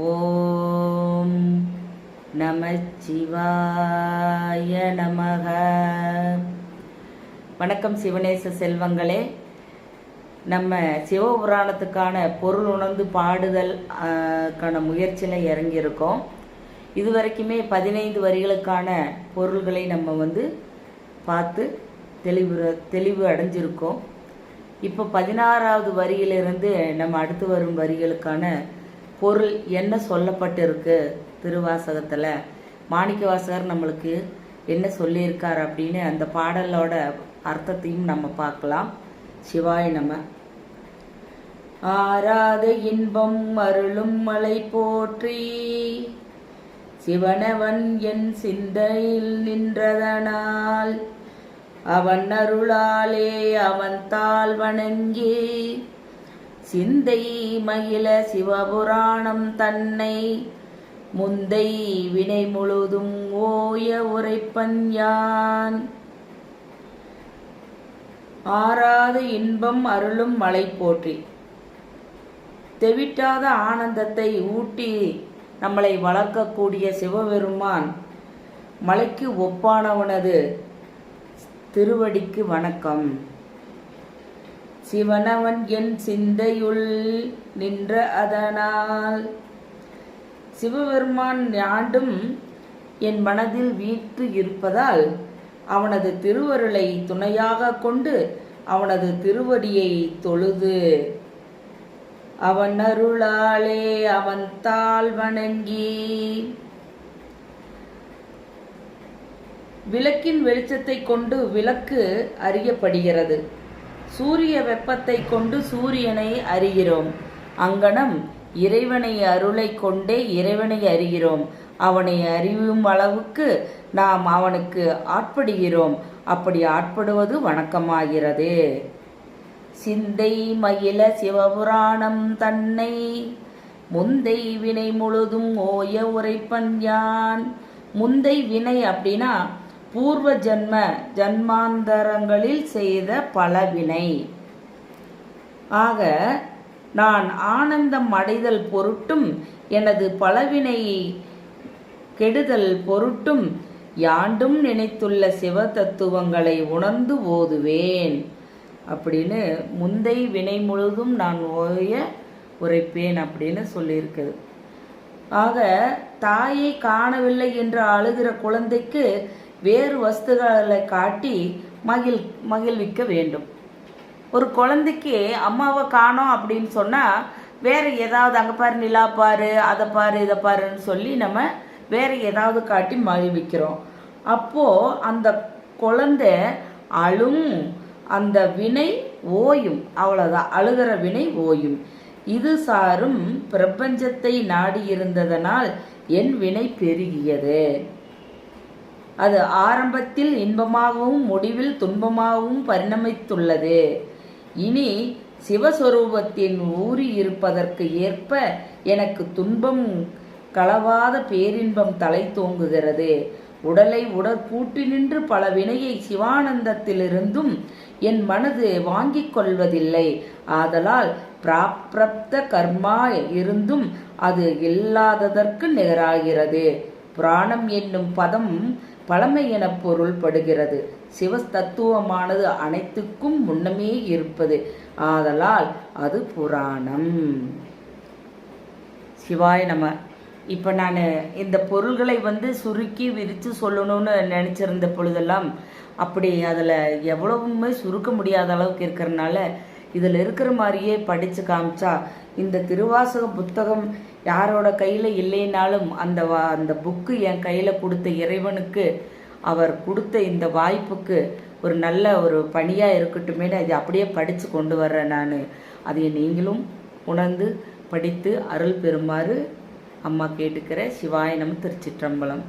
ஓம் நமச்சிவாய நமக. வணக்கம் சிவனேச செல்வங்களே. நம்ம சிவபுராணத்துக்கான பொருள் உணர்ந்து பாடுதல் க்கான முயற்சியில் இறங்கியிருக்கோம். இது வரைக்குமே பதினைந்து வரிகளுக்கான பொருள்களை நம்ம வந்து பார்த்து தெளிவு தெளிவு அடைஞ்சிருக்கோம். இப்போ பதினாறாவது வரியிலிருந்து நம்ம அடுத்து வரும் வரிகளுக்கான பொருள் என்ன சொல்லப்பட்டிருக்கு திருவாசகத்தில்? மாணிக்க வாசகர் நம்மளுக்கு என்ன சொல்லியிருக்கார் அப்படின்னு அந்த பாடலோட அர்த்தத்தையும் நம்ம பார்க்கலாம். சிவாய் நம்ம ஆராத இன்பம் அருளும் மலை போற்றி சிவனவன் என் சிந்தையில் நின்றதனால் அவன் அருளாலே அவன் தாழ் வணங்கி சிந்தை மகிழ சிவபுராணம் தன்னை. முந்தை வினை முழுதும் ஓய உரைப்பன் யான். ஆறாத இன்பம் அருளும் மலை போற்றி. தெவிட்டாத ஆனந்தத்தை ஊட்டி நம்மளை வளர்க்கக்கூடிய சிவபெருமான் மலைக்கு ஒப்பானவனது திருவடிக்கு வணக்கம். சிவனவன் என் சிந்தையுள் நின்ற அதனால். சிவபெருமான் ஆண்டும் என் மனதில் வீட்டு இருப்பதால் அவனது திருவருளை துணையாக கொண்டு அவனது திருவடியை தொழுது. அவன் அருளாலே அவன் தாள் வணங்கி. விளக்கின் வெளிச்சத்தை கொண்டு விளக்கு அறியப்படுகிறது. சூரிய வெப்பத்தை கொண்டு சூரியனை அறிகிறோம். அங்கனம் இறைவனை அருளை கொண்டே இறைவனை அறிகிறோம். அவனை அறியும் அளவுக்கு நாம் அவனுக்கு ஆட்படுகிறோம். அப்படி ஆட்படுவது வணக்கமாகிறது. சிந்தை மயில சிவபுராணம் தன்னை முந்தை வினை முழுதும் ஓய உரைப்பன் யான். முந்தை வினை அப்படின்னா பூர்வ ஜன்ம ஜன்மாந்தரங்களில் செய்த பல வினை ஆக நான் ஆனந்தம் அடைதல் பொருட்டும் எனது பலவினை கெடுதல் பொருட்டும் யாண்டும் நினைத்துள்ள சிவ தத்துவங்களை உணர்ந்து ஓதுவேன். அப்படின்னு முந்தை வினை முழுதும் நான் ஓய உரைப்பேன் அப்படின்னு சொல்லியிருக்குது. ஆக தாயை காணவில்லை என்று அழுகிற குழந்தைக்கு வேறு வஸ்துகளை காட்டி மகிழ் மகிழ்விக்க வேண்டும். ஒரு குழந்தைக்கு அம்மாவை காணோம் அப்படின்னு சொன்னால் வேறு ஏதாவது அங்கே பாரு நிலா பாரு அதை பாரு இதை பாருன்னு சொல்லி நம்ம வேறு ஏதாவது காட்டி மகிழ்விக்கிறோம். அப்போது அந்த குழந்தை அழும். அந்த வினை ஓயும். அவ்வளோதான் அழுகிற வினை ஓயும். இது சாரும் பிரபஞ்சத்தை நாடி இருந்ததனால் என் வினை பெருகியது. அது ஆரம்பத்தில் இன்பமாகவும் முடிவில் துன்பமாகவும் பரிணமித்துள்ளது. இனி சிவஸ்வரூபத்தின் ஊறி இருப்பதற்கு ஏற்ப எனக்கு துன்பம் களவாத பேரின்பம் தலை தோங்குகிறது. உடலை உடற்கூட்டி நின்று பல வினையை சிவானந்தத்திலிருந்தும் என் மனது வாங்கிக் கொள்வதில்லை. ஆதலால் பிராப்ரப்த கர்மா இருந்தும் அது இல்லாததற்கு நிகராகிறது. புராணம் என்னும் பதம் பழமை என பொருள்படுகிறது. சிவ தத்துவமானது அனைத்துக்கும் முன்னமே இருப்பது. ஆதலால் அது புராணம். சிவாய் நம இப்போ நான் இந்த பொருள்களை வந்து சுருக்கி விரித்து சொல்லணும்னு நினச்சிருந்த பொழுதெல்லாம் அப்படி அதில் எவ்வளவுமே சுருக்க முடியாத அளவுக்கு இருக்கிறனால இதில் இருக்கிற மாதிரியே படித்து காமிச்சா இந்த திருவாசக புத்தகம் யாரோட கையில் இல்லைனாலும் அந்த வா அந்த புக்கு என் கையில் கொடுத்த இறைவனுக்கு அவர் கொடுத்த இந்த வாய்ப்புக்கு ஒரு நல்ல ஒரு பணியாக இருக்கட்டுமே அதை அப்படியே படித்து கொண்டு வர்றேன் நான். அதை நீங்களும் உணர்ந்து படித்து அருள் பெறுமாறு அம்மா கேட்டுக்கிற சிவாய நம்ம திருச்சிற்றம்பலம்.